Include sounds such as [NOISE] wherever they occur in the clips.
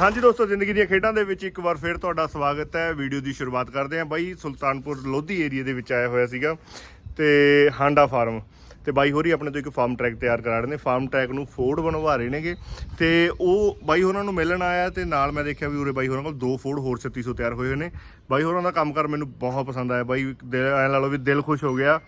ਹਾਂਜੀ ਦੋਸਤੋ, ਜ਼ਿੰਦਗੀ ਦੀਆਂ ਖੇਡਾਂ ਦੇ ਵਿੱਚ ਇੱਕ ਵਾਰ ਫਿਰ ਤੁਹਾਡਾ ਸਵਾਗਤ ਹੈ। ਵੀਡੀਓ ਦੀ ਸ਼ੁਰੂਆਤ ਕਰਦੇ ਹਾਂ ਬਾਈ, ਸੁਲਤਾਨਪੁਰ ਲੋਧੀ ਏਰੀਆ ਦੇ ਵਿੱਚ ਆਇਆ ਹੋਇਆ ਸੀਗਾ ਤੇ ਹਾਂਡਾ ਫਾਰਮ। ਤੇ ਬਾਈ ਹੋਰੀ, ਆਪਣੇ ਤੋਂ ਇੱਕ ਫਾਰਮ ਟਰੈਕ ਤਿਆਰ ਕਰਾ ਰਹੇ ਨੇ। ਫਾਰਮ ਟਰੈਕ ਨੂੰ ਫੋਰਡ ਬਣਵਾ ਰਹੇ ਨੇਗੇ ਤੇ ਉਹ ਬਾਈ ਹੋਰਾਂ ਨੂੰ ਮਿਲਣ ਆਇਆ ਤੇ ਨਾਲ ਮੈਂ ਦੇਖਿਆ ਵੀ ਉਰੇ ਬਾਈ ਹੋਰਾਂ ਕੋਲ ਦੋ ਫੋਰਡ ਹੋਰ 3600 ਤਿਆਰ ਹੋਏ ਹੋਏ ਨੇ। ਬਾਈ ਹੋਰਾਂ ਦਾ ਕੰਮ ਕਰ ਮੈਨੂੰ ਬਹੁਤ ਪਸੰਦ ਆਇਆ। ਬਾਈ ਦਿਲ ਐ ਲਾ ਲਓ ਵੀ ਦਿਲ ਖੁਸ਼ ਹੋ ਗਿਆ।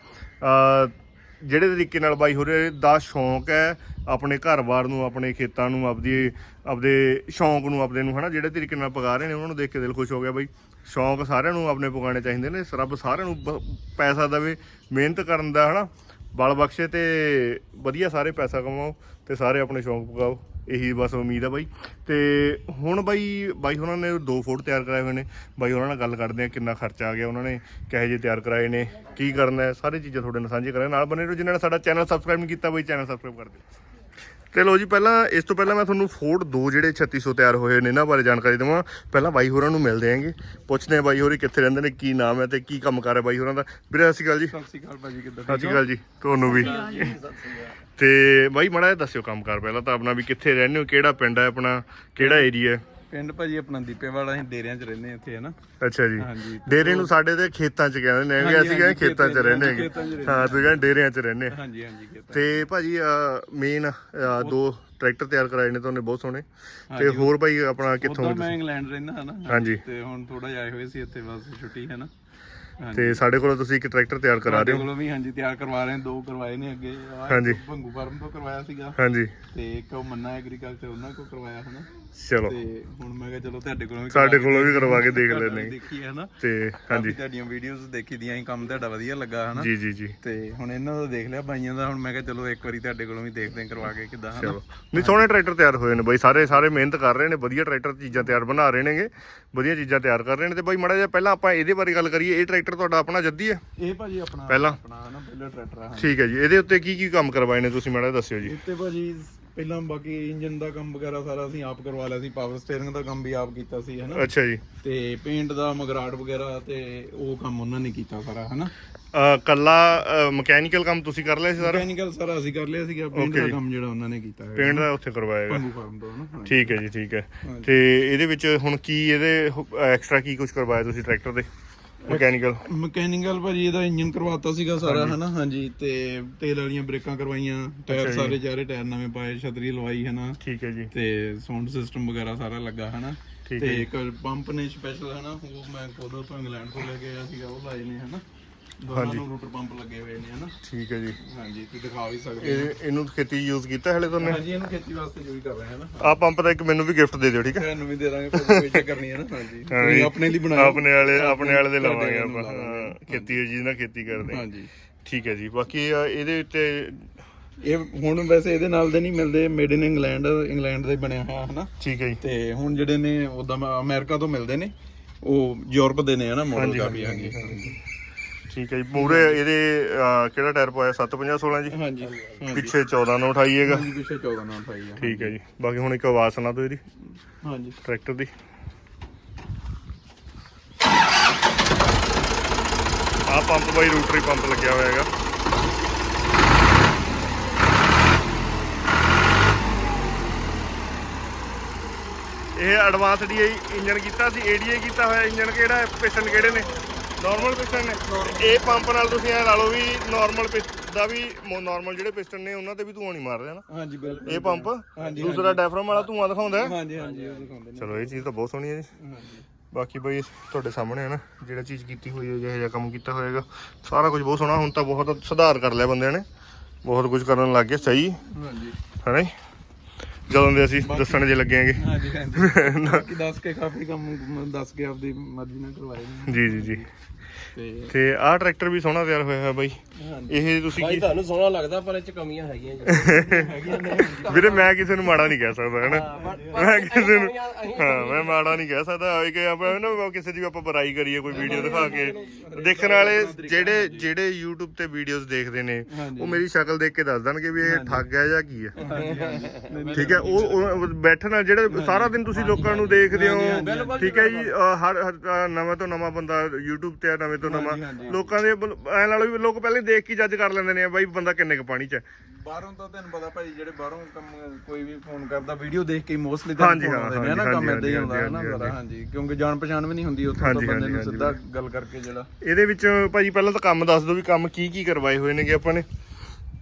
ਜਿਹੜੇ ਤਰੀਕੇ ਨਾਲ ਬਾਈ ਹੋਰੇ ਦਾ ਸ਼ੌਂਕ ਹੈ ਆਪਣੇ ਘਰ-ਬਾਰ ਨੂੰ, ਆਪਣੇ ਖੇਤਾਂ ਨੂੰ, ਆਪਦੀ, ਆਪਦੇ ਸ਼ੌਂਕ ਨੂੰ, ਆਪਦੇ ਨੂੰ ਹਨਾ, ਜਿਹੜੇ ਤਰੀਕੇ ਨਾਲ ਪਗਾ ਰਹੇ ਨੇ, ਉਹਨਾਂ ਨੂੰ ਦੇਖ ਕੇ ਦਿਲ ਖੁਸ਼ ਹੋ ਗਿਆ ਬਾਈ। ਸ਼ੌਂਕ ਸਾਰਿਆਂ ਨੂੰ ਆਪਣੇ ਪਗਾਉਣੇ ਚਾਹੀਦੇ ਨੇ, ਰੱਬ ਸਾਰਿਆਂ ਨੂੰ ਬ- ਪੈਸਾ ਦੇਵੇ, ਮਿਹਨਤ ਕਰਨ ਦਾ ਹਨਾ। ਬਲ ਬਖਸ਼ੇ ਤੇ ਵਧੀਆ ਸਾਰੇ ਪੈਸਾ ਕਮਾਓ ਤੇ ਸਾਰੇ ਆਪਣੇ ਸ਼ੌਂਕ ਪਗਾਓ ਇਹੀ ਬਸ ਉਮੀਦ ਆ ਬਾਈ। ਤੇ ਹੁਣ ਬਾਈ ਬਾਈ ਉਹਨਾਂ ਨੇ ਦੋ ਫੋਟ ਤਿਆਰ ਕਰਾਏ ਹੋਏ ਨੇ। ਬਾਈ ਉਹਨਾਂ ਨਾਲ ਗੱਲ ਕਰਦੇ ਆ ਕਿੰਨਾ ਖਰਚਾ ਆ ਗਿਆ ਉਹਨਾਂ ਨੇ, ਕਿਹੋ ਜਿਹੇ ਤਿਆਰ ਕਰਾਏ ਨੇ, ਕੀ ਕਰਨਾ ਹੈ, ਸਾਰੀ ਚੀਜ਼ਾਂ ਤੁਹਾਡੇ ਨਾਲ ਸਾਂਝੇ ਕਰਾਂ ਨਾਲ ਬਣੇ ਰਹੋ ਜਿਨ੍ਹਾਂ ਨੇ ਸਾਡਾ ਚੈਨਲ ਸਬਸਕ੍ਰਾਈਬ ਨਹੀਂ ਕੀਤਾ, ਬਾਈ ਚੈਨਲ ਸਬਸਕ੍ਰਾਈਬ ਕਰ ਦਿਓ। ਤੇ ਲੋ ਜੀ ਪਹਿਲਾਂ ਇਸ ਤੋਂ ਪਹਿਲਾਂ ਮੈਂ ਤੁਹਾਨੂੰ ਫੋਰਡ ਦੋ ਜਿਹੜੇ 3600 ਤਿਆਰ ਹੋਏ ਨੇ ਇਹਨਾਂ ਬਾਰੇ ਜਾਣਕਾਰੀ ਦੇਵਾਂ। ਪਹਿਲਾਂ ਬਾਈ ਹੋਰਾਂ ਨੂੰ ਮਿਲਦੇ ਆਂਗੇ। ਪੁੱਛਦੇ ਆ ਬਾਈ ਹੋਰੀ ਕਿੱਥੇ ਰਹਿੰਦੇ ਨੇ ਕੀ ਨਾਮ ਹੈ ਤੇ ਕੀ ਕੰਮ ਕਰ ਹੈ ਬਾਈ ਹੋਰਾਂ ਦਾ। ਵੀਰੇ ਸਤਿ ਸ਼੍ਰੀ ਅਕਾਲ ਜੀ। ਸਤਿ ਸ਼੍ਰੀ ਅਕਾਲ ਭਾਜੀ ਕਿੱਦਾਂ ਸਤਿ ਸ਼੍ਰੀ ਅਕਾਲ ਜੀ ਤੁਹਾਨੂੰ ਵੀ। ਤੇ ਬਾਈ ਮੜਾ ਦੱਸਿਓ ਕੰਮ ਕਰ ਪਹਿਲਾਂ ਤਾਂ ਆਪਣਾ ਵੀ ਕਿੱਥੇ ਰਹਿੰਦੇ ਹੋ ਕਿਹੜਾ ਪਿੰਡ ਹੈ ਆਪਣਾ ਕਿਹੜਾ ਏਰੀਆ ਹੈ? ਪਿੰਡ ਭਾਜੀ ਆਪਣਾ ਦੀਪੇਵਾਲ ਅਸੀਂ ਡੇਰਿਆਂ 'ਚ ਰਹਿੰਦੇ ਹਾਂ ਇੱਥੇ ਹਨਾ। ਅੱਛਾ ਜੀ। ਹਾਂਜੀ। ਡੇਰੇ ਨੂੰ ਸਾਡੇ ਤੇ ਖੇਤਾਂ 'ਚ ਕਹਿੰਦੇ ਨੇ ਵੀ ਹਾਂਜੀ, ਅਸੀਂ ਕਹਿੰਦੇ ਖੇਤਾਂ 'ਚ ਰਹਿੰਦੇ ਹੈਗੇ। ਖੇਤਾਂ 'ਚ ਰਹਿੰਦੇ ਹਾਂ ਤੁਸੀਂ ਕਹਿੰਦੇ ਡੇਰਿਆਂ 'ਚ ਰਹਿੰਦੇ ਆ। ਹਾਂਜੀ ਹਾਂਜੀ ਕੀਤਾ ਤੇ ਭਾਜੀ ਮੇਨ ਦੋ ਟਰੈਕਟਰ ਤਿਆਰ ਕਰਾਏ ਨੇ ਤੁਹਾਨੂੰ ਬਹੁਤ ਸੋਹਣੇ। ਤੇ ਹੋਰ ਭਾਈ ਆਪਣਾ ਕਿੱਥੋਂ ਉਦੋਂ ਮੈਂ ਇੰਗਲੈਂਡ ਰਹਿੰਦਾ ਹਨਾ। ਹਾਂਜੀ। ਤੇ ਹੁਣ ਥੋੜਾ ਜਿਹਾ ਆਏ ਹੋਏ ਸੀ ਇੱਥੇ ਬਸ ਛੁੱਟੀ ਹੈ ਨਾ ਹਾਂਜੀ। ਤੇ ਸਾਡੇ ਕੋਲੋਂ ਤੁਸੀਂ ਇੱਕ ਟਰੈਕਟਰ ਤਿਆਰ ਕਰਾ ਰਹੇ ਸਾਡੇ ਹੋ। ਕੋਲੋਂ ਵੀ ਹਾਂਜੀ ਤਿਆਰ ਕਰਵਾ ਰਹੇ ਹਾਂ ਦੋ ਕਰਵਾਏ ਨੇ ਅੱਗੇ। ਆਹ ਹਾਂਜੀ। ਭੰਗੂ ਫਾਰਮ ਤੋਂ ਕਰਵਾਇਆ ਸੀਗਾ। ਹਾਂਜੀ। ਤੇ ਇੱਕ ਉਹ ਮੰਨਾ ਐਗਰੀਕਲਚਰ ਉਹਨਾਂ ਕੋਲ ਕਰਵਾਇਆ ਹਨਾ। ਚਲੋ। ਤੇ ਹੁਣ ਮੈਂ ਕਿਹਾ ਚਲੋ ਤੁਹਾਡੇ ਕੋਲੋਂ ਵੀ ਸਾਡੇ ਕਰਵਾ ਕੋਲੋਂ ਵੀ ਕਰਵਾ ਕੇ ਦੇਖ ਤੁਹਾਡਾ ਲੈਣੇ ਦੇਖੀ ਹੈ ਨਾ? ਤੇ ਹਾਂਜੀ। ਤੁਹਾਡੀਆਂ ਵੀਡੀਓਜ਼ ਦੇਖੀ ਦੀਆਂ ਸੀ ਕੰਮ ਤੁਹਾਡਾ ਵਧੀਆ ਲੱਗਾ ਹਨਾ ਜੀ ਜੀ ਜੀ। ਤੇ ਹੁਣ ਇਹਨਾਂ ਦਾ ਦੇਖ ਲਿਆ ਬਾਈਆਂ ਦਾ ਹੁਣ ਮੈਂ ਕਿਹਾ ਚਲੋ ਇੱਕ ਵਾਰੀ ਤੁਹਾਡੇ ਕੋਲੋਂ ਵੀ ਦੇਖਦੇ ਹਾਂ ਕਰਵਾ ਕੇ ਕਿਦਾਂ ਹਨਾ ਚਲੋ। ਨਹੀਂ ਸੋਹਣੇ ਟਰੈਕਟਰ ਤਿਆਰ ਹੋਏ ਨੇ ਬਾਈ ਸਾਰੇ ਸਾਰੇ ਮਿਹਨਤ ਕਰ ਰਹੇ ਨੇ ਵਧੀਆ ਟਰੈਕਟਰ ਚੀਜ਼ਾਂ ਤਿਆਰ ਬਣਾ ਰਹੇ ਨੇਗੇ ਵਧੀਆ ਚੀਜ਼ਾਂ ਤਿਆਰ ਕਰ ਰਹੇ ਨੇ ਤੇ ਬਾਈ ਮੜਾ ਜਿਹਾ ਪਹਿਲਾਂ ਆਪਾਂ ਇਹਦੇ ਬਾਰੇ ਗੱਲ ਕਰੀਏ ਇਹ ਟਰੈਕਟਰ ਤੁਹਾਡਾ ਆਪਣਾ ਜੱਦੀ ਹੈ? ਇਹ ਭਾਜੀ ਆਪਣਾ ਪਹਿਲਾਂ? ਆਪਣਾ ਹਨਾ ਪਹਿਲਾ ਟਰੈਕਟਰ ਆ ਠੀਕ ਹੈ ਜੀ ਇਹਦੇ ਉੱਤੇ ਕੀ ਕੀ ਕੰਮ ਕਰਵਾਏ ਨੇ ਤੁਸੀਂ ਮਾੜਾ ਦੱਸਿਓ ਜੀ। ਇੱਥੇ ਭਾਜੀ ਪਹਿਲਾਂ ਬਾਕੀ ਇੰਜਨ ਦਾ ਕੰਮ ਵਗੈਰਾ ਸਾਰਾ ਅਸੀਂ ਆਪ ਕਰਵਾ ਲਿਆ ਸੀ ਪਾਵਰ ਸਟੀਅਰਿੰਗ ਦਾ ਕੰਮ ਵੀ ਆਪ ਕੀਤਾ ਸੀ ਹਨਾ? ਅੱਛਾ ਜੀ। ਤੇ ਪੇਂਟ ਦਾ ਮਗਰਾਟ ਵਗੈਰਾ ਤੇ ਉਹ ਕੰਮ ਉਹਨਾਂ ਨੇ ਕੀਤਾ ਸਾਰਾ ਹਨਾ? ਅ, ਕੱਲਾ ਮਕੈਨੀਕਲ ਕੰਮ ਤੁਸੀਂ ਕਰ ਲਿਆ ਸੀ ਸਾਰਾ? ਮੈਕੈਨੀਕਲ ਸਾਰਾ ਅਸੀਂ ਕਰ ਲਿਆ ਸੀਗਾ ਪੇਂਟ ਦਾ ਕੰਮ ਜਿਹੜਾ ਉਹਨਾਂ ਨੇ ਕੀਤਾ ਹੈ ਪੇਂਟ ਦਾ ਉੱਥੇ ਕਰਵਾਇਆ ਹੈਗਾ ਪੰਗੂ ਫਾਰਮ ਤੋਂ ਹਨਾ? ਹਾਂਜੀ। ਠੀਕ ਹੈ ਜੀ ਠੀਕ ਹੈ। ਤੇ ਇਹਦੇ ਵਿੱਚ ਹੁਣ ਕੀ ਇਹਦੇ ਐਕਸਟਰਾ ਕੀ ਕੁਝ ਕਰਵਾਇਆ ਤੁਸੀਂ ਟਰੈਕਟਰ ਦੇ? ਮਕੈਨੀਕਲ ਮਕੈਨੀਕਲ ਭਾਜੀ ਇਹਦਾ ਇੰਜਨ ਕਰਵਾਤਾ ਸੀਗਾ ਸਾਰਾ ਹਨਾ? ਹਾਂਜੀ ਤੇ ਤੇਲ ਵਾਲੀਆਂ ਬ੍ਰੇਕਾਂ ਕਰਵਾਈਆਂ ਟਾਇਰ ਸਾਰੇ ਚਾਰੇ ਟਾਇਰ ਨਵੇਂ ਪਾਏ ਛਤਰੀ ਲਵਾਈ ਹਨਾ? ਠੀਕ ਹੈ ਜੀ। ਤੇ ਸਾਊਂਡ ਸਿਸਟਮ ਵਗੈਰਾ ਸਾਰਾ ਲੱਗਾ ਹਨਾ? ਤੇ ਇੱਕ ਪੰਪ ਨੇ ਸਪੈਸ਼ਲ ਹਨਾ? ਉਹ ਮੈਂ ਕੋਦੋਂ ਤੋਂ ਇੰਗਲੈਂਡ ਤੋਂ ਲੈ ਕੇ ਆਇਆ ਸੀਗਾ ਉਹ ਲਾਏ ਨੇ ਹਨਾ? ਦੋਨਾਂ ਨੂੰ ਰੂਟਰ ਪੰਪ ਲੱਗੇ ਹੋਏ ਨੇ ਹਨਾ? ਠੀਕ ਹੈ ਜੀ। ਹਾਂਜੀ ਤੇ ਦਿਖਾ ਵੀ ਸਕਦੇ ਇਹ ਇਹਨੂੰ ਖੇਤੀ ਯੂਜ਼ ਕੀਤਾ ਹਲੇ ਤੁਹਾਨੂੰ ਹਾਂਜੀ ਇਹਨੂੰ ਖੇਤੀ ਵਾਸਤੇ ਯੂਜ਼ ਕਰ ਰਹੇ ਹਾਂ ਨਾ ਆ ਪੰਪ ਦਾ ਇੱਕ ਮੈਨੂੰ ਵੀ ਗਿਫਟ ਦੇ ਦਿਓ ਠੀਕ ਹੈ? ਤੁਹਾਨੂੰ ਵੀ ਦੇ ਦਾਂਗੇ ਕੋਈ ਚੱਕਰ ਨਹੀਂ ਹੈ ਨਾ? ਹਾਂਜੀ। ਤੁਸੀਂ ਆਪਣੇ ਲਈ ਬਣਾਇਆ ਆਪਣੇ ਵਾਲੇ ਆਪਣੇ ਵਾਲੇ ਦੇ ਲਾਵਾਂਗੇ ਤੁਹਾਡੇ ਆਪਾਂ। ਨੂੰ ਹਾਂ, ਖੇਤੀ ਜੀ ਨਾਲ ਖੇਤੀ ਕਰਦੇ ਹਾਂ। ਹਾਂਜੀ। ਠੀਕ ਹੈ ਜੀ। ਬਾਕੀ ਆ, ਇਹਦੇ ਉੱਤੇ ਇਹ ਹੁਣ ਵੈਸੇ ਇਹਦੇ ਨਾਲ ਦੇ ਨਹੀਂ ਮਿਲਦੇ ਮੇਡ ਇਨ ਇੰਗਲੈਂਡ ਇੰਗਲੈਂਡ ਦਾ ਹੀ ਬਣਿਆ ਹੋਇਆ ਹਨਾ? ਠੀਕ ਹੈ ਜੀ। ਤੇ ਹੁਣ ਜਿਹੜੇ ਨੇ ਉਦਾਂ ਅਮਰੀਕਾ ਤੋਂ ਮਿਲਦੇ ਨੇ ਉਹ ਯੂਰਪ ਦੇ ਨੇ ਹਨਾ? ਮਾਡਲ ਕਾਫੀ ਹਾਂਜੀ। ਠੀਕ ਹੈ ਜੀ। ਪੂਰੇ ਇਹਦੇ ਕਿਹੜਾ ਟਾਇਰ ਪਾਇਆ 750 16 ਜੀ? ਹਾਂਜੀ ਪਿੱਛੇ 14 ਨੂੰ ਉਠਾਈ ਹੈਗਾ। ਹਾਂਜੀ ਪਿੱਛੇ 14 ਨਾਲ ਪਾਈ ਆ। ਠੀਕ ਹੈ ਜੀ। ਬਾਕੀ ਹੁਣ ਇੱਕ ਆਵਾਜ਼ ਸੁਣਾ ਦਿਓ ਇਹਦੀ। ਹਾਂਜੀ। ਟਰੈਕਟਰ ਦੀ। ਆ ਪੰਪ ਬਾਈ ਰੂਟਰੀ ਪੰਪ ਲੱਗਿਆ ਹੋਇਆ ਹੈਗਾ। ਇਹ ਐਡਵਾਂਸ ਡੀ ਇੰਜਨ ਕੀਤਾ ਸੀ ਏਡੀਏ ਕੀਤਾ ਹੋਇਆ ਇੰਜਨ ਕਿਹੜਾ ਹੈ? ਪਿਸਟਨ ਕਿਹੜੇ ਨੇ? ਨਾਰਮਲ ਪਿਸਟਨ ਨੇ। ਇਹ ਪੰਪ ਨਾਲ ਤੁਸੀਂ ਐ ਲਾ ਲਓ ਵੀ ਨਾਰਮਲ ਦਾ ਵੀ ਨਾਰਮਲ ਜਿਹੜੇ ਪਿਸਟਨ ਨੇ ਉਹਨਾਂ ਤੇ ਵੀ ਧੂਆਂ ਨਹੀਂ ਮਾਰ ਰਿਹਾ ਨਾ। ਹਾਂਜੀ ਬਿਲਕੁਲ। ਇਹ ਪੰਪ ਦੂਸਰਾ ਡਾਇਫਰਮ ਵਾਲਾ ਧੂਆਂ ਦਿਖਾਉਂਦਾ ਹੈ। ਹਾਂਜੀ ਹਾਂਜੀ ਉਹ ਦਿਖਾਉਂਦੇ ਨੇ। ਚਲੋ ਇਹ ਚੀਜ਼ ਤਾਂ ਬਹੁਤ ਸੋਹਣੀ ਹੈ ਜੀ। ਹਾਂਜੀ। ਬਾਕੀ ਬਈ ਤੁਹਾਡੇ ਸਾਹਮਣੇ ਹੈ ਨਾ ਜਿਹੜਾ ਚੀਜ਼ ਕੀਤੀ ਹੋਈ ਹੈ ਜਿਹੜਾ ਜਿਹਾ ਕੰਮ ਕੀਤਾ ਹੋਏਗਾ ਸਾਰਾ ਕੁਝ ਬਹੁਤ ਸੋਹਣਾ ਹੁਣ ਤਾਂ ਬਹੁਤ ਸੁਧਾਰ ਕਰ ਲਿਆ ਬੰਦਿਆਂ ਨੇ। ਬਹੁਤ ਕੁਝ ਕਰਨ ਲੱਗ ਗਏ ਸਹੀ। ਹਾਂਜੀ। ਹੈ ਨਾ ਜੀ? ਜਦੋਂ ਦੇ ਅਸੀਂ ਦੱਸਣ ਜੇ ਲੱਗੇ ਆਂਗੇ। ਹਾਂਜੀ ਹਾਂਜੀ। ਬਾਕੀ ਦੱਸ ਕੇ ਕਾਫੀ ਕੰਮ ਦੱਸ ਕੇ ਆਪਦੀ ਮਰਜ਼ੀ ਨਾਲ ਕਰਵਾਏ ਨੇ। ਜੀ ਜੀ ਜੀ। ਤੇ ਆਹ ਟਰੈਕਟਰ ਵੀ ਸੋਹਣਾ ਤਿਆਰ ਹੋਇਆ ਹੈ ਬਾਈ। ਇਹ ਤੁਸੀਂ ਭਾਈ ਤੁਹਾਨੂੰ ਸੋਹਣਾ ਲੱਗਦਾ ਪਰ ਇਹ ਚ ਕਮੀਆਂ ਹੈਗੀਆਂ ਜੀ। [LAUGHS] ਵੀਰੇ ਮੈਂ ਕਿਸੇ ਨੂੰ ਮਾੜਾ ਨਹੀਂ ਕਹਿ ਸਕਦਾ ਹੈ ਨਾ ਪਰ- ਮੈਂ ਕਿਸੇ ਨੂੰ ਹਾਂ ਮੈਂ ਮਾੜਾ ਨਹੀਂ ਕਹਿ ਸਕਦਾ ਕਿ ਆਪਾਂ ਨਾ ਕਿਸੇ ਦੀ ਆਪਾਂ ਬੁਰਾਈ ਕਰੀਏ ਕੋਈ ਵੀਡੀਓ ਦਿਖਾ ਕੇ। ਦੇਖਣ ਵਾਲੇ ਜਿਹੜੇ ਜਿਹੜੇ YouTube ਤੇ ਵੀਡੀਓਜ਼ ਦੇਖਦੇ ਨੇ ਉਹ ਮੇਰੀ ਸ਼ਕਲ ਦੇਖ ਕੇ ਦੱਸ ਦੇਣਗੇ ਵੀ ਇਹ ਠੱਗ ਹੈ ਜਾਂ ਕੀ ਹੈ। ਠੀਕ ਹੈ ਉਹ ਬੈਠਣਾ ਜਿਹੜੇ ਸਾਰਾ ਦਿਨ ਤੁਸੀਂ ਲੋਕਾਂ ਨੂੰ ਦੇਖਦੇ ਹੋ ਠੀਕ ਹੈ ਜੀ ਹਰ ਨਵਾਂ ਤੋਂ ਨਵਾਂ ਬੰਦਾ YouTube ਤੇ ਨਵੇਂ ਤੋਂ ਨਵਾਂ। ਹਾਂਜੀ, ਹਾਂਜੀ। ਲੋਕਾਂ ਦੇ ਐ ਲਾ ਲਓ ਵੀ ਲੋਕ ਪਹਿਲੇ ਦੇਖ ਕੇ ਜੱਜ ਕਰ ਲੈਂਦੇ ਨੇ ਬਾਈ ਬੰਦਾ ਕਿੰਨੇ ਕੁ ਪਾਣੀ 'ਚ ਹੈ। ਬਾਹਰੋਂ ਤਾਂ ਤੈਨੂੰ ਪਤਾ ਭਾਈ ਜਿਹੜੇ ਬਾਹਰੋਂ ਕੰਮ ਕੋਈ ਵੀ ਫੋਨ ਕਰਦਾ ਵੀਡੀਓ ਦੇਖ ਕੇ ਮੋਸਟਲੀ ਹਾਂਜੀ, ਤਾਂ ਹਾਂ, ਆਉਂਦੇ ਨੇ ਨਾ ਹਾਂਜੀ, ਕੰਮ ਇਦਾਂ ਹੀ ਹਾਂਜੀ, ਹੁੰਦਾ ਹੈ ਨਾ ਹਾਂਜੀ, ਸਾਰਾ ਹਾਂਜੀ ਕਿਉਂਕਿ ਜਾਣ ਪਛਾਣ ਵੀ ਨਹੀਂ ਹੁੰਦੀ ਉੱਥੋਂ ਹਾਂਜੀ, ਤਾਂ ਬੰਦੇ ਹਾਂਜੀ, ਨੂੰ ਹਾਂਜੀ। ਸਿੱਧਾ ਗੱਲ ਕਰਕੇ ਜਿਹੜਾ। ਇਹਦੇ ਵਿੱਚ ਭਾਜੀ ਪਹਿਲਾਂ ਤਾਂ ਕੰਮ ਦੱਸ ਦਿਓ ਵੀ ਕੰਮ ਕੀ ਕੀ ਕਰਵਾਏ ਹੋਏ ਨੇਗੇ ਆਪਾਂ ਨੇ।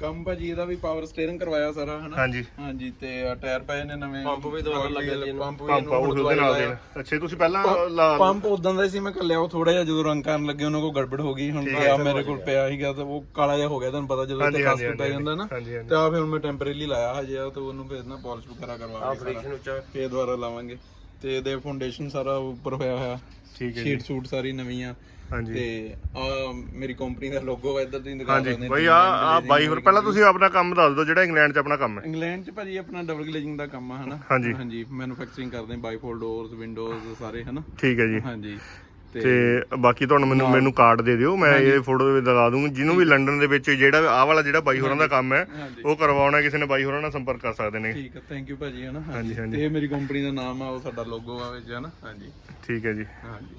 ਕੰਮ ਭਾਜੀ ਇਹਦਾ ਵੀ ਪਾਵਰ ਸਟੀਅਰਿੰਗ ਕਰਵਾਇਆ ਸਾਰਾ ਹਨਾ? ਹਾਂਜੀ। ਹਾਂਜੀ ਤੇ ਆਹ ਟਾਇਰ ਪਏ ਨੇ ਨਵੇਂ। ਪੰਪ ਵੀ ਦੁਬਾਰਾ ਲੱਗਿਆ ਜੀ ਇਹਨੂੰ। ਪੰਪ ਵੀ ਪੰਪ ਇਹਨੂੰ ਉਹਦੇ ਨਾਲ ਦੇ ਅੱਛਾ ਤੁਸੀਂ ਪਹਿਲਾਂ ਲਾ ਪੰਪ ਉਦਾਂ ਦਾ ਹੀ ਸੀ ਮੈਂ ਕੱਲਿਆ ਉਹ ਥੋੜਾ ਜਿਹਾ ਜਦੋਂ ਰੰਗ ਕਰਨ ਲੱਗੇ ਉਹਨਾਂ ਕੋਲ ਗੜਬੜ ਹੋ ਗਈ ਹੁਣ ਪਿਆ ਮੇਰੇ ਕੋਲ ਪਿਆ ਸੀਗਾ ਤੇ ਉਹ ਕਾਲਾ ਜਿਹਾ ਹੋ ਗਿਆ ਤੁਹਾਨੂੰ ਪਤਾ ਜਦੋਂ ਤੇ ਕਸਟ ਪੈ ਜਾਂਦਾ ਨਾ ਹਾਂਜੀ। ਤੇ ਆ ਫਿਰ ਹੁਣ ਮੈਂ ਟੈਂਪਰੇਰੀ ਲਾਇਆ ਹਜੇ ਆ ਤੇ ਉਹਨੂੰ ਫਿਰ ਨਾ ਪਾਲਿਸ਼ ਵਗੈਰਾ ਕਰਵਾ ਕੇ ਫ੍ਰਿਕਸ਼ਨ ਉੱਚਾ ਫੇਰ ਦੁਬਾਰਾ ਲਾਵਾਂਗੇ। ਤੇ ਇਹਦੇ ਫਾਊਂਡੇਸ਼ਨ ਸਾਰਾ ਉੱਪਰ ਹੋਇਆ ਹੋਇਆ। ਠੀਕ ਹੈ ਸ਼ੀਟ ਸੂਟ ਸਾਰੀ ਨਵੀਆਂ। ਹਾਂਜੀ। ਤੇ ਆ ਮੇਰੀ ਕੰਪਨੀ ਦਾ ਲੋਗੋ ਹੈ ਇੱਧਰ ਦੀ ਦਿਖਾ ਹਾਂਜੀ। ਸਕਦੇ ਬਾਈ ਆ ਆ ਬਾਈ ਹੋਰ ਪਹਿਲਾਂ ਤੁਸੀਂ ਆਪਣਾ ਕੰਮ ਦੱਸ ਦਿਓ ਜਿਹੜਾ ਇੰਗਲੈਂਡ 'ਚ ਆਪਣਾ ਕੰਮ ਹੈ। ਇੰਗਲੈਂਡ ਚ ਭਾਜੀ ਆਪਣਾ ਡਬਲ ਗਲੇਜਿੰਗ ਦਾ ਕੰਮ ਆ ਹਨਾ? ਹਾਂਜੀ। ਹਾਂਜੀ। ਮੈਨੂਫੈਕਚਰਿੰਗ ਕਰਦੇ ਬਾਈ ਫੋਲ ਡੋਰਸ ਵਿੰਡੋਜ਼ ਸਾਰੇ ਹਨਾ? ਠੀਕ ਹੈ ਜੀ। ਹਾਂਜੀ। ਤੇ ਬਾਕੀ ਤੁਹਾਨੂੰ ਮੈਨੂੰ ਮੈਨੂੰ ਕਾਰਡ ਦੇ ਦਿਓ ਮੈਂ ਇਹ ਫੋਟੋ ਦੇ ਵਿੱਚ ਲਗਾ ਦੂੰਗਾ। ਜਿਹਨੂੰ ਵੀ ਲੰਡਨ ਦੇ ਵਿੱਚ ਜਿਹੜਾ ਆਹ ਵਾਲਾ ਜਿਹੜਾ ਬਾਈ ਹੋਰਾਂ ਦਾ ਕੰਮ ਹੈ। ਉਹ ਕਰਵਾਉਣਾ ਕਿਸੇ ਨੇ ਬਾਈ ਹੋਰਾਂ ਨਾਲ ਸੰਪਰਕ ਕਰ ਸਕਦੇ ਨੇ। ਠੀਕ ਹੈ ਥੈਂਕ ਯੂ ਭਾਜੀ ਹਨਾ? ਹਾਂਜੀ, ਹਾਂਜੀ। ਤੇ ਇਹ ਮੇਰੀ ਕੰਪਨੀ ਦਾ ਨਾਮ ਆ ਉਹ ਸਾਡਾ ਲੋਗੋ ਆ ਵਿੱਚ ਹਨਾ? ਹਾਂਜੀ। ਠੀਕ ਹੈ ਜੀ। ਹਾਂਜੀ।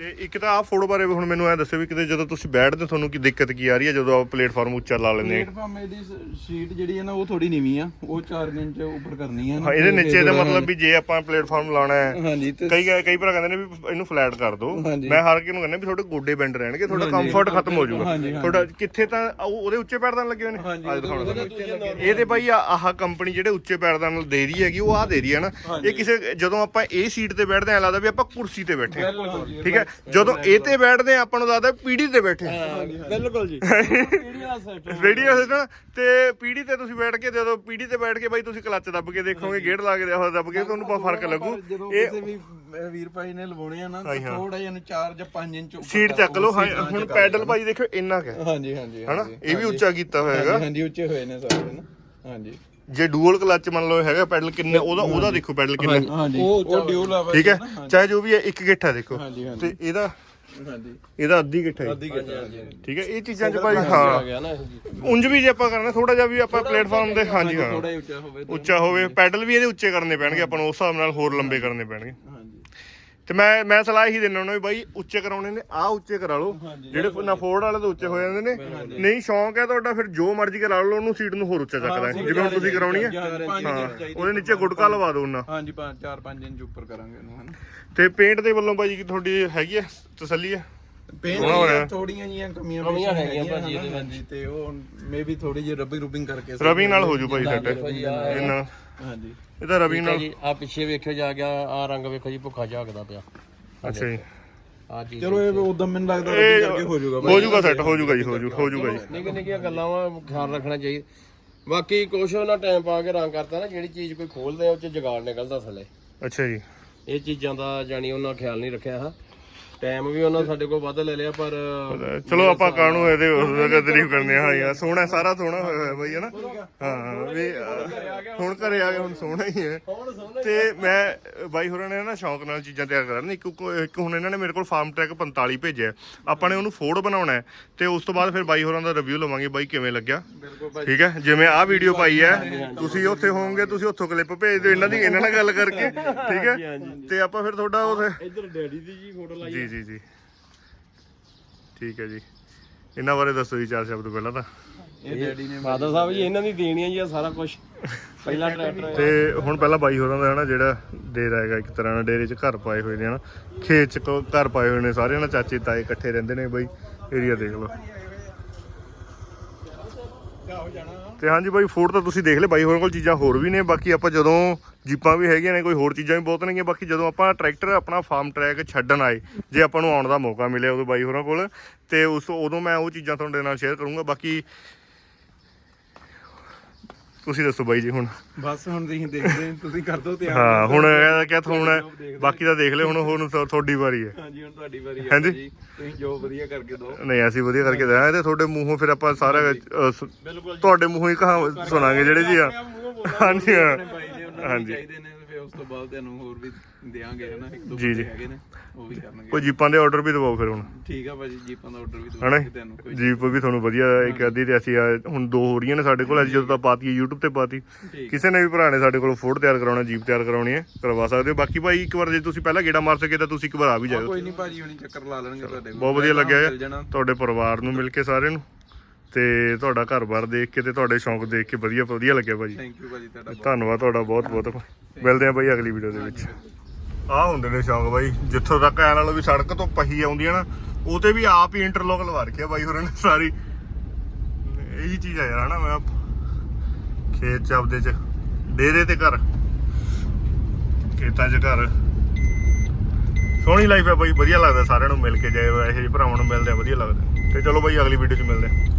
ਤੇ ਇੱਕ ਤਾਂ ਆਹ ਫੋਟੋ ਬਾਰੇ ਹੁਣ ਮੈਨੂੰ ਐ ਦੱਸਿਓ ਵੀ ਕਿਤੇ ਜਦੋਂ ਤੁਸੀਂ ਬੈਠਦੇ ਤੁਹਾਨੂੰ ਕੀ ਦਿੱਕਤ ਕੀ ਆ ਰਹੀ ਹੈ ਜਦੋਂ ਆਪ ਪਲੇਟਫਾਰਮ ਉੱਚਾ ਲਾ ਲੈਂਦੇ ਆ ਪਲੇਟਫਾਰਮ ਇਹਦੀ ਸ਼ੀਟ ਜਿਹੜੀ ਹੈ ਨਾ ਉਹ ਥੋੜੀ ਨੀਵੀਂ ਆ ਉਹ 4 ਇੰਚ ਉੱਪਰ ਕਰਨੀ ਹੈ ਇਹਦੇ ਨੀਚੇ ਦਾ ਮਤਲਬ ਵੀ ਜੇ ਆਪਾਂ ਪਲੇਟਫਾਰਮ ਲਾਉਣਾ ਹੈ ਹਾਂਜੀ ਤੇ ਕਈ ਕਈ ਭਰਾ ਕਹਿੰਦੇ ਨੇ ਵੀ ਇਹਨੂੰ ਫਲੈਟ ਕਰ ਦਿਓ ਹਾਂਜੀ। ਮੈਂ ਹਰ ਕਿਸੇ ਨੂੰ ਕਹਿੰਦਾ ਵੀ ਤੁਹਾਡੇ ਗੋਡੇ ਬੈਂਡ ਰਹਿਣਗੇ ਤੁਹਾਡਾ ਕੰਫਰਟ ਖਤਮ ਹੋ ਜਾਊਗਾ। ਹਾਂਜੀ, ਹਾਂਜੀ। ਤੁਹਾਡਾ ਕਿੱਥੇ ਤਾਂ ਉਹ- ਉਹਦੇ ਉੱਚੇ ਪੈਰਦਾਨ ਲੱਗੇ ਹੋਏ ਨੇ? ਹਾਂਜੀ, ਆਹ ਦਿਖਾਉਣਾ ਤੁਹਾਨੂੰ। ਇਹਦੇ ਬਾਈ ਆ- ਆਹ ਕੰਪਨੀ ਜਿਹੜੇ ਉੱਚੇ ਪੈਰਦਾਨ ਦੇ ਰਹੀ ਹੈਗੀ ਉਹ ਆ ਦੇ ਰਹੀ ਹੈ ਨਾ। ਇਹ ਕਿਸੇ ਜਦੋਂ ਆਪਾਂ ਇਹ ਸੀਟ ਤੇ ਬੈਠਦੇ ਆ ਲੱਗਦਾ ਵੀ ਆਪਾਂ ਕੁਰਸੀ ਤੇ ਬੈਠੇ ਹਾਂ। ਹਾਂਜੀ ਠੀਕ ਹੈ? ਜਦੋਂ ਇਹ ਤੇ ਬੈਠਦੇ ਆ ਆਪਾਂ ਨੂੰ ਲੱਗਦਾ ਪੀੜੀ ਤੇ ਬੈਠੇ ਹਾਂ। ਬਿਲਕੁਲ ਜੀ। ਕਿਹੜੀਆਂ ਸੈਟ ਰੇਡੀਓ ਸਿਸਟਮ ਤੇ ਪੀੜੀ ਤੇ ਤੁਸੀਂ ਬੈਠ ਕੇ ਜਦੋਂ ਪੀੜੀ ਤੇ ਬੈਠ ਕੇ ਬਾਈ ਤੁਸੀਂ ਕਲੱਚ ਦੱਬ ਕੇ ਦੇਖੋਗੇ ਗੇੜ ਲਾ ਕੇ ਦੇਖੋ ਦੱਬ ਕੇ ਤੁਹਾਨੂੰ ਬਹੁਤ ਫ਼ਰਕ ਲੱਗੂ। ਇਹ ਕਿਸੇ ਵੀ ਅਹ, ਵੀਰ ਭਾਈ ਨੇ ਲਵਾਉਣੇ ਆ ਨਾ ਥੋੜਾ ਜਿਹਾ ਨੂੰ 4 ਜਾਂ 5 ਇੰਚ ਉੱਪਰ ਸੀਟ ਚੱਕ ਲਓ। ਹੁਣ ਪੈਡਲ ਭਾਈ ਦੇਖਿਓ ਇੰਨਾ ਕੁ ਹੈ। ਹਾਂਜੀ ਹਾਂਜੀ ਹਨਾ। ਇਹ ਵੀ ਉੱਚਾ ਕੀਤਾ ਹੋਇਆ ਹੈਗਾ। ਹਾਂਜੀ, ਹਾਂਜੀ ਉੱਚੇ ਹੋਏ ਨੇ ਸਾਰੇ ਨਾ ਹਾਂਜੀ। ਜੇ ਡੂਅਲ ਕਲੱਚ ਮੰਨ ਲਓ ਹੈਗਾ ਪੈਡਲ ਕਿੰਨੇ ਉਹਦਾ ਉਹਦਾ ਦੇਖੋ ਪੈਡਲ ਕਿੰਨਾ। ਹਾਂਜੀ ਉਹ ਡਿਊਲ ਆ ਠੀਕ ਹੈ? ਚਾਹੇ ਜੋ ਵੀ ਹੈ ਇੱਕ ਗਿੱਠ ਹੈ ਦੇਖੋ। ਹਾਂਜੀ ਹਾਂਜੀ। ਤੇ ਇਹਦਾ ਹਾਂਜੀ। ਇਹਦਾ ਅੱਧੀ ਗਿੱਠ ਹੈ ਅੱਧੀ ਕਿੱਥੇ ਠੀਕ ਹੈ? ਇਹ ਚੀਜ਼ਾਂ 'ਚ ਭਾਈ ਆ ਹਾਂ। ਗਿਆ ਨਾ ਇਹ। ਜੀ ਉਂਝ ਵੀ ਜੇ ਆਪਾਂ ਕਰਨਾ ਥੋੜਾ ਜਿਹਾ ਵੀ ਆਪਾਂ ਪਲੇਟਫਾਰਮ ਦੇ ਹਾਂਜੀ ਹਾਂ। ਥੋੜਾ ਜਿਹਾ ਉੱਚਾ ਹੋਵੇ ਤਾਂ- ਉੱਚਾ ਹੋਵੇ। ਪੈਡਲ ਵੀ ਇਹਦੇ ਉੱਚੇ ਕਰਨੇ ਪੈਣਗੇ ਆਪਾਂ ਨੂੰ ਉਸ ਹਿਸਾਬ ਨਾਲ ਹੋਰ ਲੰਬੇ ਕਰਨੇ ਪੈਣਗੇ। ਹਾਂਜੀ। ਤੇ ਮੈਂ ਮੈਂ ਸਲਾਹ ਇਹੀ ਦਿੰਦਾ ਉਹਨਾਂ ਨੂੰ ਵੀ ਬਾਈ ਉੱਚੇ ਕਰਾਉਣੇ ਨੇ ਆ ਉੱਚੇ ਕਰਾ ਲਓ। ਜਿਹੜੇ ਨਾ ਫੋਰਡ ਵਾਲੇ ਤਾਂ ਉੱਚੇ ਹੋ ਜਾਂਦੇ ਨੇ। ਨਹੀਂ ਸ਼ੌਂਕ ਹੈ ਤੁਹਾਡਾ ਫਿਰ ਜੋ ਮਰਜ਼ੀ ਕਰਾ ਲਓ ਉਹਨੂੰ ਸੀਟ ਨੂੰ ਹੋਰ ਉੱਚਾ ਚੱਕਦਾ ਜਿਵੇਂ ਹੁਣ ਤੁਸੀਂ ਕਰਾਉਣੀ ਹੈ। ਪੰਜ ਹਾਂ ਉਹਦੇ ਨੀਚੇ ਗੁਟਕਾ ਲਵਾ ਦਿਓ ਉਹਨਾਂ। ਹਾਂਜੀ 5 4 5 ਇੰਚ ਉੱਪਰ ਕਰਾਂਗੇ ਇਹਨੂੰ ਹਨਾ ਤੇ ਪੇਂਟ ਦੇ ਵੱਲੋਂ ਬਾਈ ਕੀ ਤੁਹਾਡੀ ਹੈਗੀ ਹੈ ਤਸੱਲੀ ਹੈ? ਥੋੜੀਆਂ ਜੀਆਂ ਕਮੀਆਂ ਕਮੀਆਂ ਹੈਗੀਆਂ ਭਾਜੀ ਇਹਦੇ ਹਾਂਜੀ ਤੇ ਉਹ ਮੇਬੀ ਥੋੜੀ ਜਿਹੀ ਰਬਿੰਗ ਰੂਬਿੰਗ ਕਰਕੇ ਰਬਿੰਗ ਨਾਲ ਹੋ ਜੂ ਭਾਈ ਸੈੱਟ ਇਹਨਾਂ ਹਾਂਜੀ। ਇਹ ਤਾਂ ਰਬਿੰਗ ਨਾਲ ਜੀ ਆ ਪਿੱਛੇ ਵੇਖਿਓ ਜਾ ਗਿਆ ਆ ਰੰਗ ਵੇਖੋ ਜੀ ਭੁੱਖਾ ਝਾਕਦਾ ਪਿਆ। ਅੱਛਾ ਜੀ। ਆ ਚਲੋ ਇਹ ਉਦੋਂ ਮੈਨੂੰ ਲੱਗਦਾ ਰਬਿੰਗ ਕਰਕੇ ਹੋ ਜਾਊਗਾ ਹੋ ਜੂਗਾ ਸੈੱਟ ਹੋ ਜੂਗਾ ਜੀ ਹੋ ਜੂ ਹੋ ਜੂਗਾ ਜੀ। ਨਿੱਕੀਆਂ ਨਿੱਕੀਆਂ ਗੱਲਾਂ ਵਾ ਖਿਆਲ ਰੱਖਣਾ ਚਾਹੀਦਾ। ਬਾਕੀ ਕੁਛ ਉਹਨਾਂ ਟਾਈਮ ਪਾ ਕੇ ਰੰਗ ਕਰਤਾ ਨਾ ਜਿਹੜੀ ਚੀਜ਼ ਕੋਈ ਖੋਲਦੇ ਆ ਉਹ ਚ ਜਗਾੜ ਨਿਕਲਦਾ ਥੱਲੇ। ਅੱਛਾ ਜੀ। ਇਹ ਚੀਜ਼ਾਂ ਦਾ ਜਾਨੀ ਉਹਨਾਂ ਖਿਆਲ ਨਹੀਂ ਰੱਖਿਆ ਹਾਂ ਟਾਈਮ ਵੀ ਉਹਨਾਂ ਸਾਡੇ ਕੋਲ ਵੱਧ ਲੈ ਲਿਆ ਪਰ ਚਲੋ ਆਪਾਂ ਕਾਹਨੂੰ ਇਹਦੇ ਉਹਦਾ ਤਾਰੀਫ ਕਰਨੇ ਆ ਹਾਂ ਯਾਰ ਸੋਹਣਾ ਸਾਰਾ ਸੋਹਣਾ ਹੋਇਆ ਹੋਇਆ ਬਾਈ ਹਨਾ ਹਾਂ ਵੀ ਹੁਣ ਘਰੇ ਆ ਕੇ ਹੁਣ ਸੋਹਣਾ ਹੀ ਹੈ। ਤੇ ਮੈਂ ਬਾਈ ਹੋਰਾਂ ਨੇ ਨਾ ਸ਼ੌਂਕ ਨਾਲ ਚੀਜ਼ਾਂ ਤਿਆਰ ਕਰਾਂ ਨੇ। ਇੱਕ ਇੱਕ ਹੁਣ ਇਹਨਾਂ ਨੇ ਮੇਰੇ ਕੋਲ ਫਾਰਮ ਟਰੈਕ 45 ਭੇਜਿਆ ਆਪਾਂ ਨੇ ਉਹਨੂੰ ਫੋਰਡ ਬਣਾਉਣਾ ਹੈ। ਤੇ ਉਸ ਤੋਂ ਬਾਅਦ ਫਿਰ ਬਾਈ ਹੋਰਾਂ ਦਾ ਰਿਵਿਊ ਲਵਾਂਗੇ ਬਾਈ ਕਿਵੇਂ ਲੱਗਿਆ। ਠੀਕ ਹੈ? ਜਿਵੇਂ ਆਹ ਵੀਡੀਓ ਪਾਈ ਹੈ ਤੁਸੀਂ ਉੱਥੇ ਹੋਵੋਗੇ ਤੁਸੀਂ ਉੱਥੋਂ ਕਲਿੱਪ ਭੇਜ ਦਿਓ ਇਹਨਾਂ ਦੀ ਇਹਨਾਂ ਨਾਲ ਗੱਲ ਕਰਕੇ। ਠੀਕ ਹੈ? ਤੇ ਆਪਾਂ ਫਿਰ ਤੁਹਾਡਾ ਉੱਥੇ ਇੱਧਰ ਡੈਡੀ ਦੀ ਜੀ ਫੋਟੋ ਜੀ ਜੀ ਜੀ ਠੀਕ ਹੈ ਜੀ। ਇਹਨਾਂ ਬਾਰੇ ਦੱਸੋ ਜੀ ਚਾਰ ਸ਼ਬਦ ਪਹਿਲਾਂ ਤਾਂ। ਇਹ ਡੈਡੀ ਨੇ ਫਾਦਰ ਸਾਹਿਬ ਜੀ ਇਹਨਾਂ ਦੀ ਦੇਣੀਆਂ ਜੀ ਆ ਸਾਰਾ ਕੁਝ [LAUGHS] ਪਹਿਲਾ ਟਰੈਕਟਰ ਤੇ ਹੁਣ ਪਹਿਲਾਂ ਬਾਈ ਹੋਰਾਂ ਦਾ ਹਨਾ ਜਿਹੜਾ ਡੇਰਾ ਹੈਗਾ ਇੱਕ ਤਰ੍ਹਾਂ ਨਾਲ ਡੇਰੇ 'ਚ ਘਰ ਪਾਏ ਹੋਏ ਨੇ ਹਨਾ। ਖੇਤ 'ਚ ਘਰ ਪਾਏ ਹੋਏ ਨੇ ਸਾਰੇ ਹਨਾ ਚਾਚੇ ਤਾਏ ਇਕੱਠੇ ਰਹਿੰਦੇ ਨੇ ਬਾਈ। ਏਰੀਆ ਦੇਖ ਲਓ। ਤੇ ਹਾਂਜੀ ਬਾਈ ਫੋਟ ਤਾਂ ਤੁਸੀਂ ਦੇਖ ਲਿਆ ਬਾਈ ਹੋਰਾਂ ਕੋਲ ਚੀਜ਼ਾਂ ਹੋਰ ਵੀ ਨੇ, ਬਾਕੀ ਆਪਾਂ ਜਦੋਂ ਜੀਪਾਂ ਵੀ ਹੈਗੀਆਂ ਨੇ, ਕੋਈ ਹੋਰ ਚੀਜ਼ਾਂ ਵੀ ਬਹੁਤ ਨੇਗੀਆਂ, ਬਾਕੀ ਜਦੋਂ ਆਪਾਂ ਟਰੈਕਟਰ, ਆਪਣਾ ਫਾਰਮ ਟਰੈਕ ਛੱਡਣ ਆਏ, ਜੇ ਆਪਾਂ ਨੂੰ ਆਉਣ ਦਾ ਮੌਕਾ ਮਿਲਿਆ ਉਦੋਂ ਬਾਈ ਹੋਰਾਂ ਕੋਲ, ਤੇ ਉਸ ਉਦੋਂ ਮੈਂ ਉਹ ਚੀਜ਼ਾਂ ਤੁਹਾਡੇ ਨਾਲ ਸ਼ੇਅਰ ਕਰੂੰਗਾ, ਬਾਕੀ ਤੁਸੀਂ ਦੱਸੋ ਬਾਈ ਜੀ ਹੁਣ। ਬਸ ਹੁਣ ਤੁਸੀਂ ਦੇਖਦੇ ਤੁਸੀਂ ਕਰ ਦੋ ਤਿਆਰ। ਹਾਂ ਹੁਣ ਇਹ ਕਿਆ ਹੁਣ ਬਾਕੀ ਤਾਂ ਦੇਖ ਲਿਓ ਹੁਣ ਹੁਣ ਤੁਹਾ- ਤੁਹਾਡੀ ਵਾਰੀ ਹੈ। ਹਾਂਜੀ ਹੁਣ ਤੁਹਾਡੀ ਵਾਰੀ ਹਾਂਜੀ। ਜੀ। ਤੁਸੀਂ ਜੋ ਵਧੀਆ ਕਰਕੇ ਦੋ ਨਹੀਂ ਅਸੀਂ ਵਧੀਆ ਕਰਕੇ ਦੇਣਾ ਤੇ ਤੁਹਾਡੇ ਮੂੰਹੋਂ ਫਿਰ ਆਪਾਂ ਸਾਰਾ ਤੁਹਾਡੇ ਮੂੰਹੋਂ ਹੀ ਕਹਾ ਸੁਣਾਂਗੇ ਜਿਹੜੇ ਜੀ ਆ। ਹਾਂਜੀ ਹਾਂ। ਹਾਂਜੀ। ਚਾਹੀਦੇ ਨੇ। ਫਿਰ ਉਸ ਤੋਂ ਬਾਅਦ ਤੁਹਾਨੂੰ ਹੋਰ ਵੀ ਦੇਾਂਗੇ ਹਨਾ ਇੱਕ ਦੋ ਜੀ, ਜੀ। ਬੰਦੇ ਹੈਗੇ ਨੇ ਉਹ ਵੀ ਕਰਨਗੇ। ਕੋਈ ਜੀਪਾਂ ਦੇ ਆਰਡਰ ਵੀ ਦਵਾਓ ਫਿਰ ਹੁਣ। ਠੀਕ ਆ ਭਾਜੀ ਜੀਪਾਂ ਦਾ ਆਰਡਰ ਵੀ ਹਨਾ ਦਵਾਂਗੇ ਤੁਹਾਨੂੰ ਕੋਈ ਜੀਪ ਵੀ ਤੁਹਾਨੂੰ ਵਧੀਆ ਇੱਕ ਅੱਧੀ ਤੇ ਅਸੀਂ ਆ- ਹੁਣ ਦੋ ਹੋ ਰਹੀਆਂ ਨੇ ਸਾਡੇ ਕੋਲ ਅਸੀਂ ਜਦੋਂ ਤਾਂ ਪਾਤੀ YouTube ਤੇ ਪਾਤੀ। ਠੀਕ ਕਿਸੇ ਨੇ ਵੀ ਭਰਾ ਨੇ ਸਾਡੇ ਕੋਲ ਫੋਟ ਤਿਆਰ ਕਰਾਉਣਾ ਜੀਪ ਤਿਆਰ ਕਰਾਉਣੀ ਹੈ ਕਰਵਾ ਸਕਦੇ ਹੋ। ਬਾਕੀ ਭਾਈ ਇੱਕ ਵਾਰ ਜੇ ਤੁਸੀਂ ਪਹਿਲਾਂ ਗੇੜਾ ਮਾਰ ਸਕੇ ਤਾਂ ਤੁਸੀਂ ਇੱਕ ਵਾਰ ਆ ਵੀ ਜਾਇਓ। ਕੋਈ ਨਹੀਂ ਭਾਜੀ ਹੁਣੀ ਚੱਕਰ ਲਾ ਲੈਣਗੇ ਤੁਹਾਡੇ ਕੋਲ। ਬਹੁਤ ਵਧੀਆ ਲੱਗਿਆ ਮਿਲ ਜਾਣਾ। ਤੁਹਾਡੇ ਪਰਿਵਾਰ ਨੂੰ ਮਿਲ ਕੇ ਸਾਰਿਆਂ ਨੂੰ। ਤੇ ਤੁਹਾਡਾ ਘਰ-ਬਾਰ ਦੇਖ ਕੇ ਤੇ ਤੁਹਾਡੇ ਸ਼ੌਂਕ ਦੇਖ ਕੇ ਵਧੀਆ ਵਧੀਆ ਲੱਗਿਆ ਭਾਜੀ। ਥੈਂਕ ਯੂ ਭਾਜੀ ਤੁਹਾਡਾ ਧੰਨਵਾਦ ਤੁਹਾਡਾ ਬਹੁਤ ਬਹੁਤ। ਮਿਲਦੇ ਆ ਬਾਈ ਅਗਲੀ ਵੀਡੀਓ ਦੇ ਵਿੱਚ। ਆਹ ਹੁੰਦੇ ਨੇ ਸ਼ੌਂਕ ਬਾਈ ਜਿੱਥੋਂ ਤੱਕ ਐ ਨਾਲੋਂ ਵੀ ਸੜਕ ਤੋਂ ਪਹੀ ਆਉਂਦੀ ਆ ਨਾ ਉਹ ਤੇ ਵੀ ਆਪ ਹੀ ਇੰਟਰਲੋਕ ਲਵਾ ਰੱਖਿਆ ਬਾਈ ਹੋਰਾਂ ਨੇ ਸਾਰੀ। ਇਹੀ ਚੀਜ਼ ਆ ਯਾਰ ਹਨਾ ਮੈਂ ਖੇਤ ਚ ਆਪਦੇ ਚ ਡੇਰੇ ਤੇ ਘਰ। ਖੇਤਾਂ 'ਚ ਘਰ। ਸੋਹਣੀ ਲਾਈਫ ਹੈ ਬਾਈ ਵਧੀਆ ਲੱਗਦਾ ਸਾਰਿਆਂ ਨੂੰ ਮਿਲ ਕੇ ਜਾਏ ਇਹੋ ਜਿਹੇ ਭਰਾਵਾਂ ਨੂੰ ਮਿਲਦੇ ਆ ਵਧੀਆ ਲੱਗਦਾ। ਤੇ ਚਲੋ ਬਾਈ ਅਗਲੀ ਵੀਡੀਓ 'ਚ ਮਿਲਦੇ ਆ।